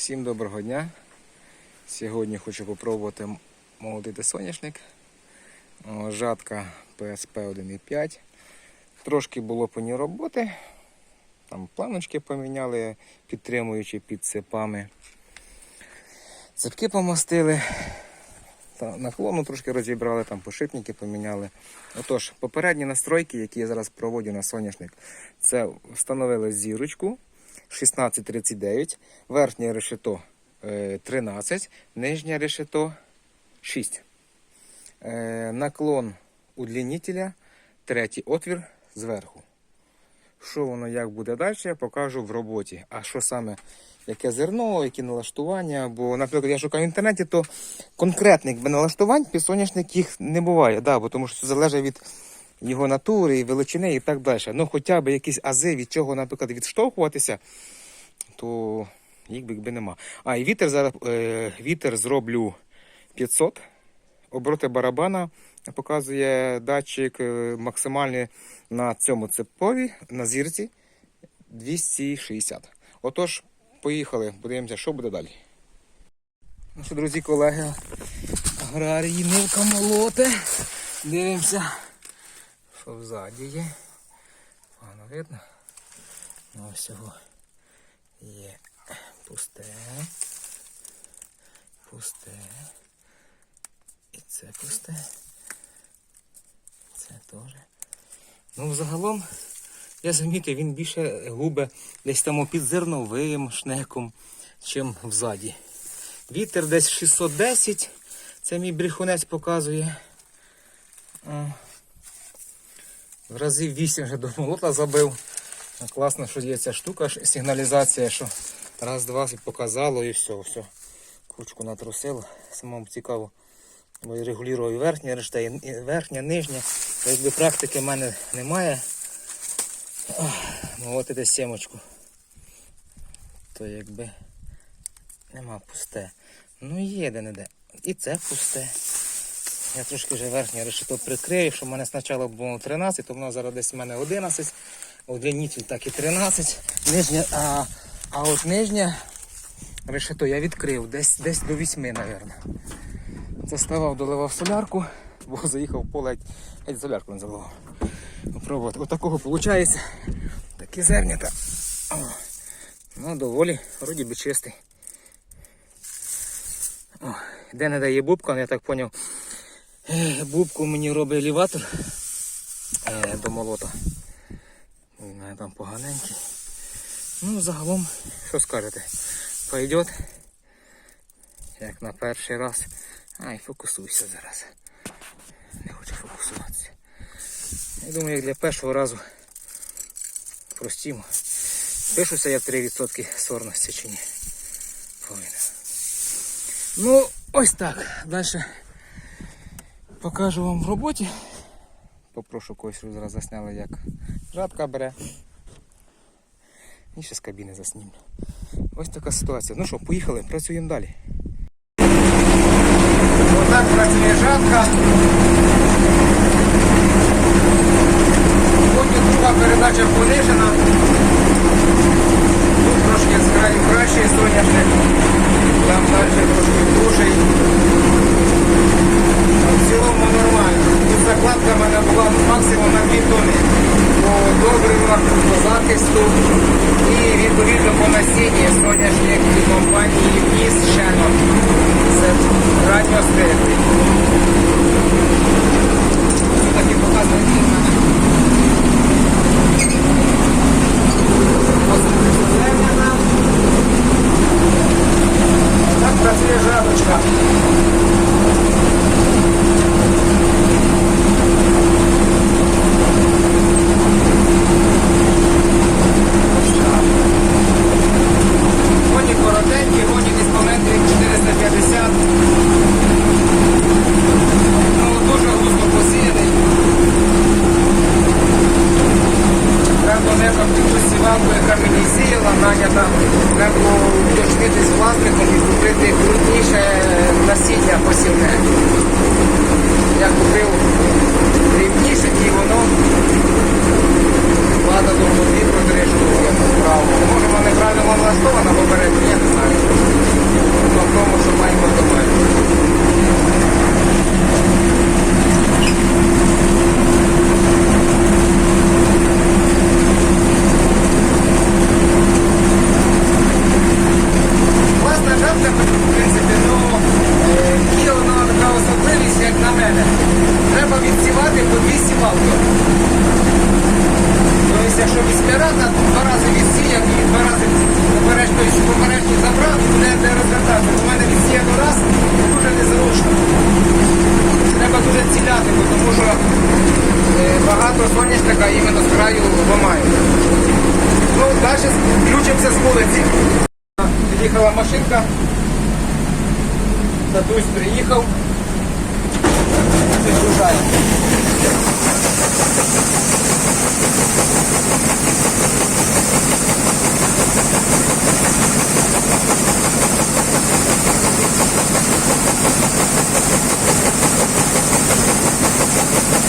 Всім доброго дня. Сьогодні хочу попробувати молотити соняшник. Жатка PSP 1.5. Трошки було по ній роботи. Там планочки поміняли, підтримуючи під цепами. Цепки помастили. Наклону трошки розібрали, там пошипники поміняли. Отож, попередні настройки, які я зараз проводжу на соняшник, це встановили зірочку 1639, верхнє решето е, 13, нижнє решето 6. Е, Наклон удлінителя, третій отвір зверху. Що воно як буде далі, я покажу в роботі. А що саме, яке зерно, які налаштування. Бо, наприклад, я шукаю в інтернеті, то конкретних налаштувань під соняшник їх не буває. Да, бо тому що це залежить від його натури, і величини і так далі. Ну, хоча б якісь ази, від чого, наприклад, відштовхуватися, то їх би нема. А, і вітер зараз е, вітер зроблю 500. Обороти барабана показує датчик е, максимальний на цьому цепові, на зірці 260. Отож, поїхали, подивимося, що буде далі. Ну що, друзі, колеги, аграрії нивка молоте. Дивимося, що взаді є. Погано видно. Ну, ось є пусте. Пусте. І це пусте. Це теж. Ну, загалом, я замітив, він більше губе десь там під зерновим шнеком, чим взаді. Вітер десь 610. Це мій брехунець показує. В рази 8 вже до молота забив. Ну, Класно, що є ця штука, сигналізація, що раз, два і показало і все, все. Кучку натрусило. Самому цікаво. Бо я регулював і верхнє решта, і верхня, нижня. Якби практики в мене немає. Молотити сімочку. То якби нема пусте. Ну є де не де. І це пусте. Я трошки вже верхнє решето прикрию, що в мене спочатку було 13, то воно зараз десь в мене 11. Удлінитель так і 13. Нижня, а, а от нижнє решето я відкрив десь, десь до 8, мабуть. Заставав, доливав солярку, бо заїхав поле, геть- солярку не заливав. Попробувати. Отакого виходить. Такі зернята. Ну, доволі, вроді би чистий. О, де не дає бубка, я так зрозумів. Бубку мені робить елеватор е, до молота. Він там поганенький. Ну, загалом, що скажете? Пойдет. Як на перший раз. Ай, фокусуйся зараз. Не хочу фокусуватися. Я думаю, як для першого разу простімо. Пишуся я в 3% сорності чи ні. Повинен. Ну, ось так. Далі покажу вам в роботі. Попрошу когось, щоб зараз засняли, як жатка бере. І ще з кабіни заснімлю. Ось така ситуація. Ну що, поїхали, працюємо далі. Отак працює жатка. Потім друга передача понижена. Трошки кращий соняшник. Там далі трошки дужий. В цілому нормально. Тут закладка в мене була максимум на 2 тони. По добривах, по захисту і відповідно по насінні соняшник від компанії Ніс Шенон. Це радіостильний. Тут такі показують в мене. Посередина. Так працює жабочка. Коні коротенькі, коні десь по метрів 450. Ну, дуже густо посіяний. Треба неком таку сівалку, яка мені сіяла, нанята, треба уточнити з власником і купити крутніше насіння посівне. Я купив дрібніше і воно влада думаю, дві про три штуки. Може, вона неправильно влаштована попередньо, я не знаю. Під'їхала машинка. Татусь приїхав. Підгружає. Працюємо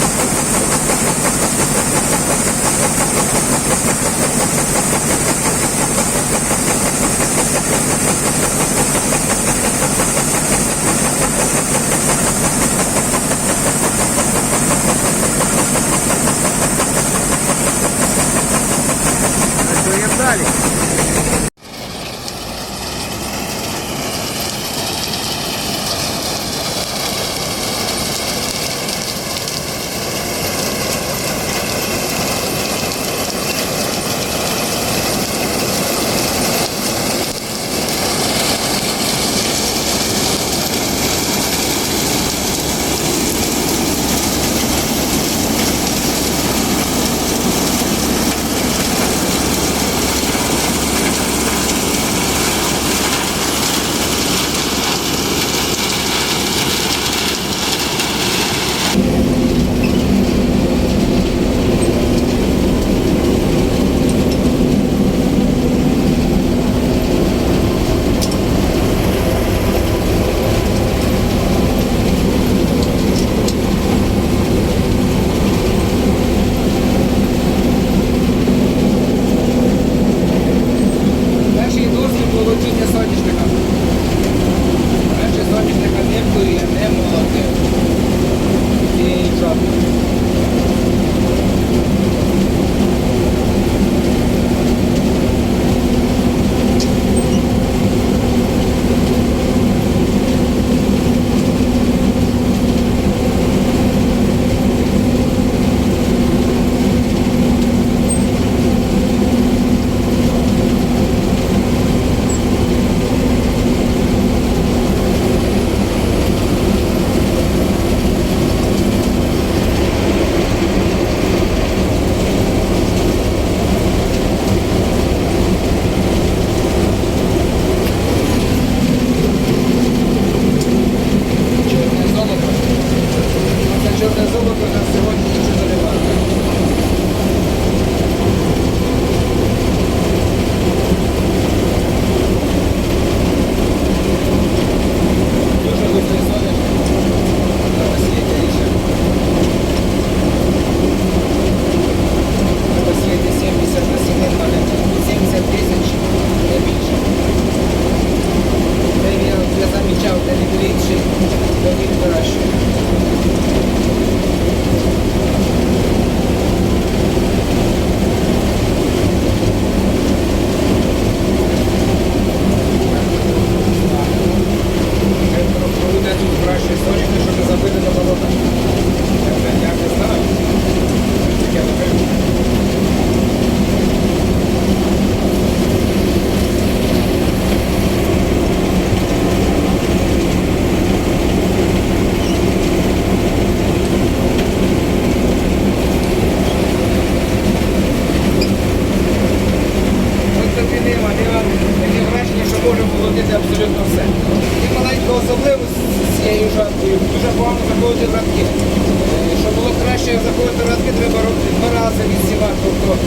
заходити радки, треба робити два рази відсівати. Тобто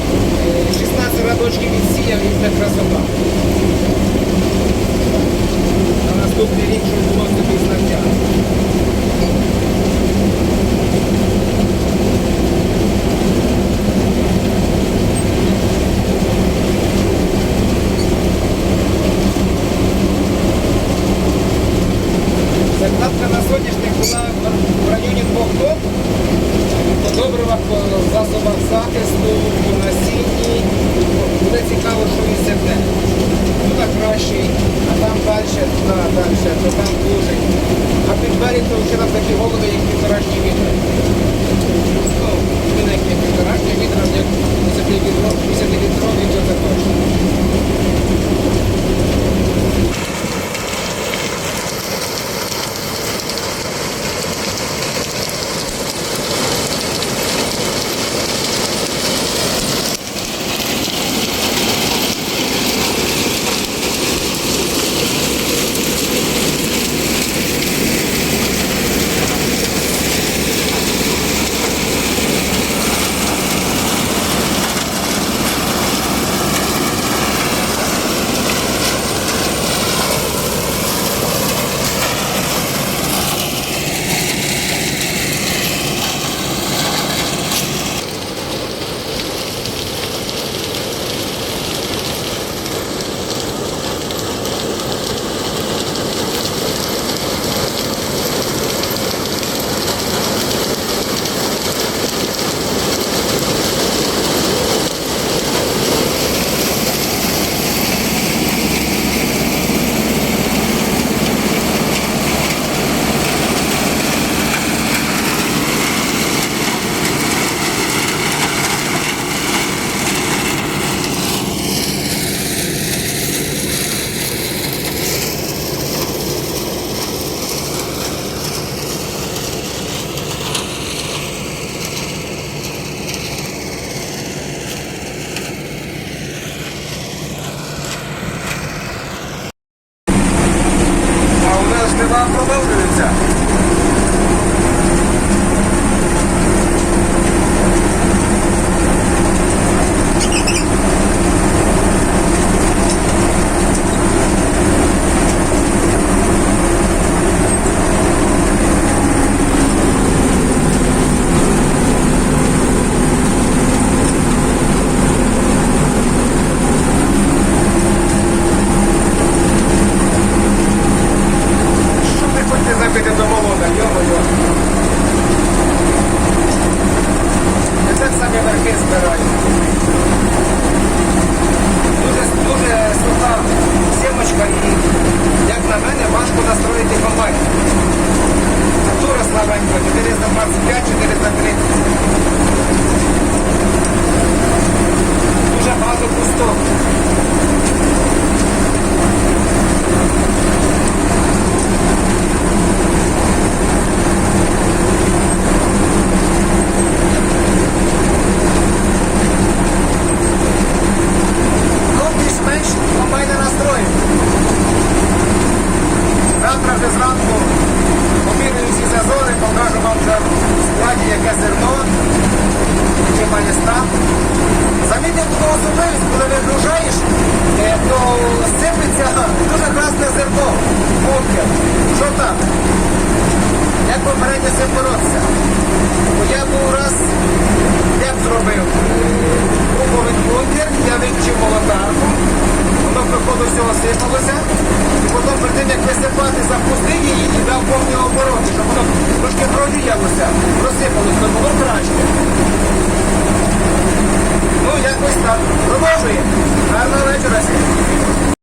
е, 16 радочків відсіяв і це красота. На наступний рік, щоб було собі знаття. Закладка на соняшник була в районі двох тонн. По добривах, по засобах захисту, по насінні. Буде цікаво, що він сягне. Туди кращий, а там далі, туди далі, то там дуже. А під берег то там такі голоди, як півторашні вітри. Ну, він як півторашні вітри, а як 50 літрові, то це